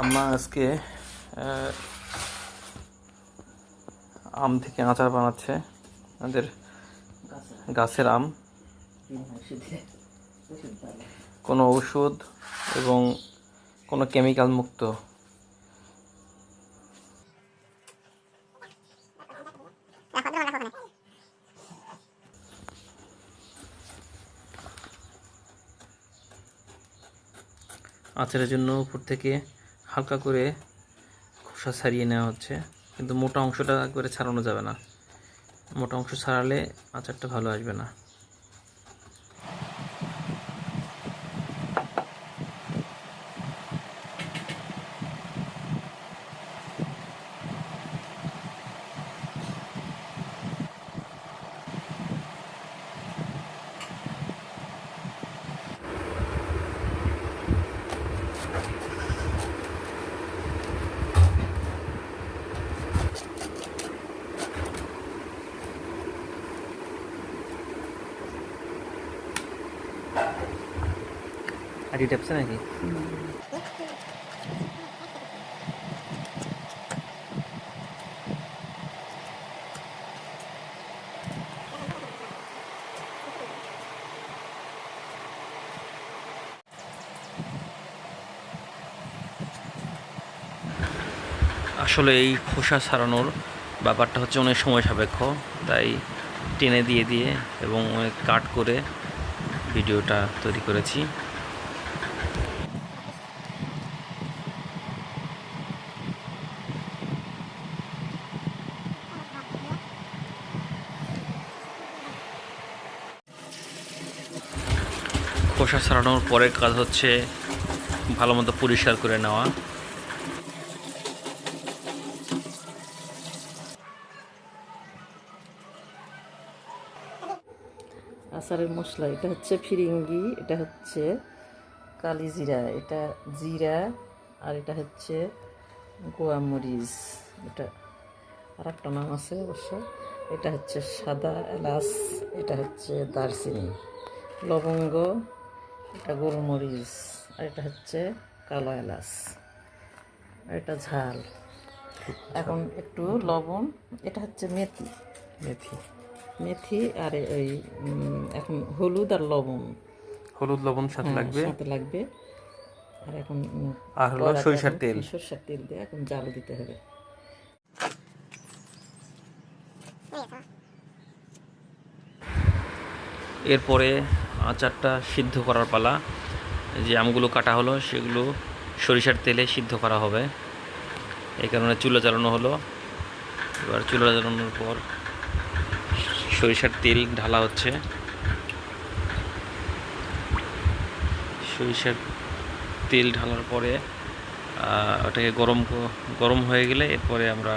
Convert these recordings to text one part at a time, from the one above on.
আম্মা আজকে আম থেকে আচার বানাচ্ছে। আমাদের গাছের আম। কোনো ওষুধ এবং কোনো কেমিক্যাল মুক্ত। আচারের জন্য উপর থেকে হালকা করে খোসা ছাড়িয়ে নেওয়া হচ্ছে। কিন্তু মোটা অংশটা করে ছাড়ানো যাবে না। মোটা অংশ ছাড়ালে আচারটা ভালো আসবে না। আর এটা নাকি? আসলে এই খোসা ছাড়ানোর ব্যাপারটা হচ্ছে অনেক সময় সাপেক্ষ, তাই টেনে দিয়ে দিয়ে এবং অনেক কাট করে ভিডিওটা তৈরি করেছি। খোসা ছাড়ানোর পরের কাজ হচ্ছে ভালো মতো পরিষ্কার করে নেওয়া। আচারের মশলা এটা হচ্ছে ফিরিঙ্গি এটা হচ্ছে কালি জিরা এটা জিরা আর এটা হচ্ছে গোয়া মরিচ এটা আর একটা নাম আছে অবশ্য এটা হচ্ছে সাদা এলাচ এটা হচ্ছে দারচিনি। লবঙ্গ এটা গোলমরিচ আর এটা হচ্ছে কালো এলাচ আর এটা ঝাল। এখন একটু লবণ এটা হচ্ছে মেথি। মেথি। মেথি আর ওই এখন হলুদ আর লবণ। হলুদ লবণ সাথে লাগবে? সাথে লাগবে। আর এখন আর হলো সরিষার তেল। সরিষার তেল দিয়ে এখন জাল দিতে হবে। এরপরে আচারটা সিদ্ধ করার পালা। যে আমগুলো কাটা হলো, সেগুলো সরিষার তেলে সিদ্ধ করা হবে। এই কারণে চুলা জ্বালানো হলো। এবার চুলা জ্বালানোর পর সরিষার তেল ঢালা হচ্ছে। সরিষার তেল ঢালার পরে ওটাকে গরম গরম হয়ে গেলে এরপরে আমরা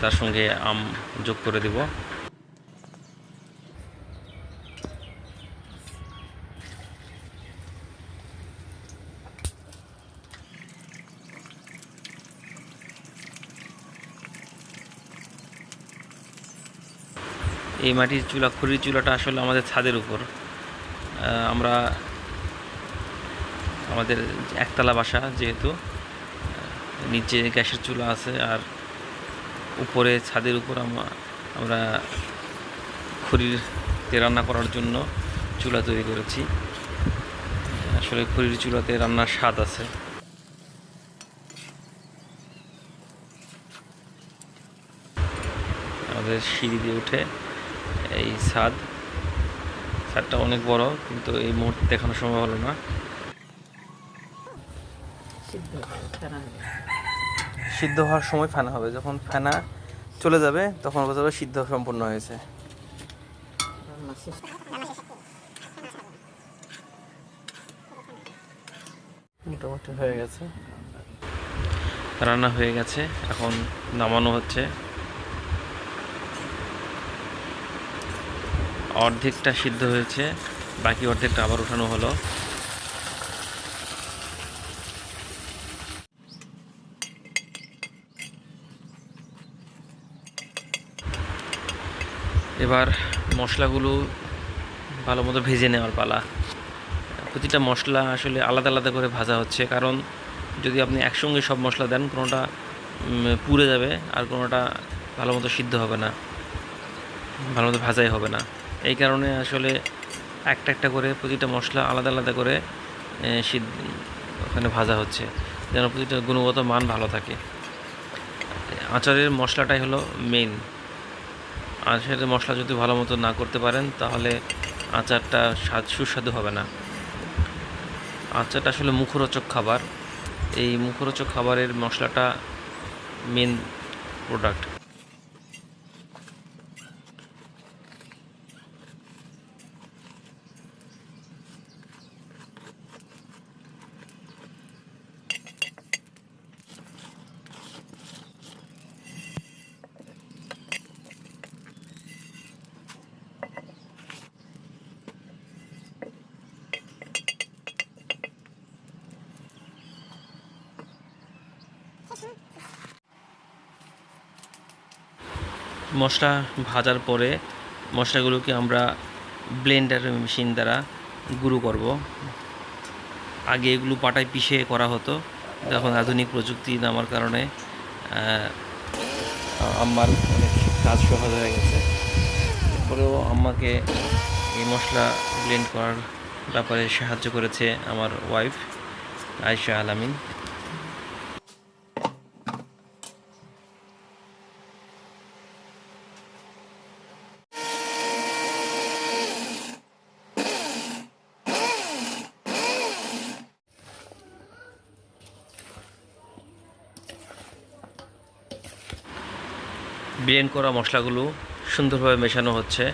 তার সঙ্গে আম যোগ করে দেব। এই মাটির চুলা, খড়ির চুলাটা আসলে আমাদের ছাদের উপর। আমরা আমাদের একতলা বাসা যেহেতু নিচে গ্যাসের চুলা আছে আর উপরে ছাদের উপর আমরা খড়িতে রান্না করার জন্য চুলা তৈরি করেছি। আসলে খড়ির চুলাতে রান্নার স্বাদ আছে। আমাদের সিঁড়ি দিয়ে উঠে এই ছাদ ছাদটা অনেক বড় কিন্তু এই মুহূর্তে দেখানো সম্ভব হলো না। সিদ্ধ হওয়ার সময় ফেনা হবে। যখন ফেনা চলে যাবে তখন বোঝা যাবে সিদ্ধ সম্পূর্ণ হয়েছে। মোটামুটি হয়ে গেছে। রান্না হয়ে গেছে। এখন নামানো হচ্ছে। অর্ধেকটা সিদ্ধ হয়েছে, বাকি অর্ধেকটা আবার উঠানো হলো। এবার মশলাগুলো ভালো মতো ভেজে নেওয়ার পালা। প্রতিটা মশলা আসলে আলাদা আলাদা করে ভাজা হচ্ছে, কারণ যদি আপনি একসঙ্গে সব মশলা দেন, কোনোটা পুড়ে যাবে আর কোনোটা ভালো মতো সিদ্ধ হবে না ভালো মতো ভাজাই হবে না। এই কারণে আসলে একটা একটা করে প্রতিটা মশলা আলাদা আলাদা করে সিদ্ধ, ওখানে ভাজা হচ্ছে, যেন প্রতিটা গুণগত মান ভালো থাকে। আচারের মশলাটাই হলো মেইন আচারের মশলা যদি ভালো মতো না করতে পারেন, তাহলে আচারটা স্বাদ, সুস্বাদু হবে না। আচারটা আসলে মুখরোচক খাবার। এই মুখরোচক খাবারের মশলাটা মেন প্রোডাক্ট মশলা ভাজার পরে মশলাগুলোকে আমরা ব্লেন্ডার মেশিন দ্বারা গুঁড়ো করব। আগে এগুলো পাটায় পিষে করা হতো। এখন আধুনিক প্রযুক্তি নামার কারণে আমার অনেক কাজ সহজ হয়ে গেছে। তারপরেও আম্মাকে এই মশলা ব্লেন্ড করার ব্যাপারে সাহায্য করেছে আমার ওয়াইফ আয়শা আলামিন ব্লেন্ড করা মশলাগুলো সুন্দরভাবে মেশানো হচ্ছে।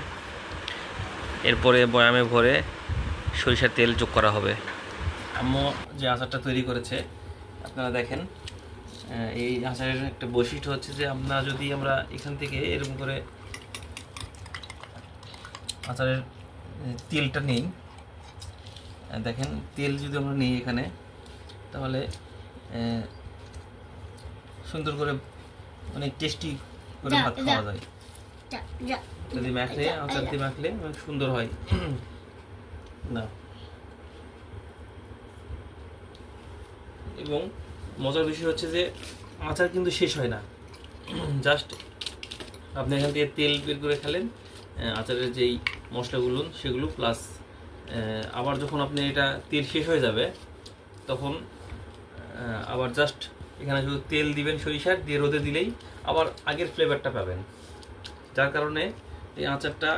এরপরে বয়ামে ভরে সরিষার তেল যোগ করা হবে। আম্মু যে আচারটা তৈরি করেছে, আপনারা দেখেন এই আচারের একটা বৈশিষ্ট্য হচ্ছে যে আমরা যদি আমরা এখান থেকে এরকম করে আচারের তেলটা নিই দেখেন, তেল যদি আমরা নিই এখানে, তাহলে সুন্দর করে অনেক টেস্টি করে ভাত। খাওয়া যায়। যদি মাখলে আচার। দিয়ে মাখলে অনেক সুন্দর হয় না এবং মজার বিষয় হচ্ছে যে আচার কিন্তু শেষ হয় না জাস্ট আপনি এখান থেকে তেল বের করে খেলেন আচারের যেই মশলাগুলো সেগুলো প্লাস আবার যখন আপনি এটা তেল শেষ হয়ে যাবে তখন আবার জাস্ট এখানে শুধু তেল দিবেন সরিষার, দিয়ে রোদে দিলেই আবার আগের ফ্লেভারটা পাবেন। যার কারণে এই আচারটা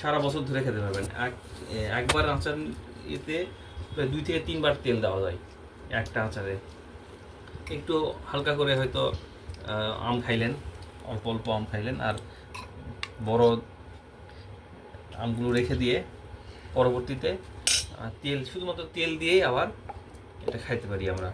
সারা বছর ধরে খেতে পারবেন। এক, একবার আচার এতে দুই থেকে তিনবার তেল দেওয়া যায় একটা আচারে। একটু হালকা করে হয়তো আম খাইলেন, অল্প অল্প আম খাইলেন, আর বড় আমগুলো রেখে দিয়ে পরবর্তীতে তেল, শুধুমাত্র তেল দিয়েই আবার এটা খাইতে পারি আমরা।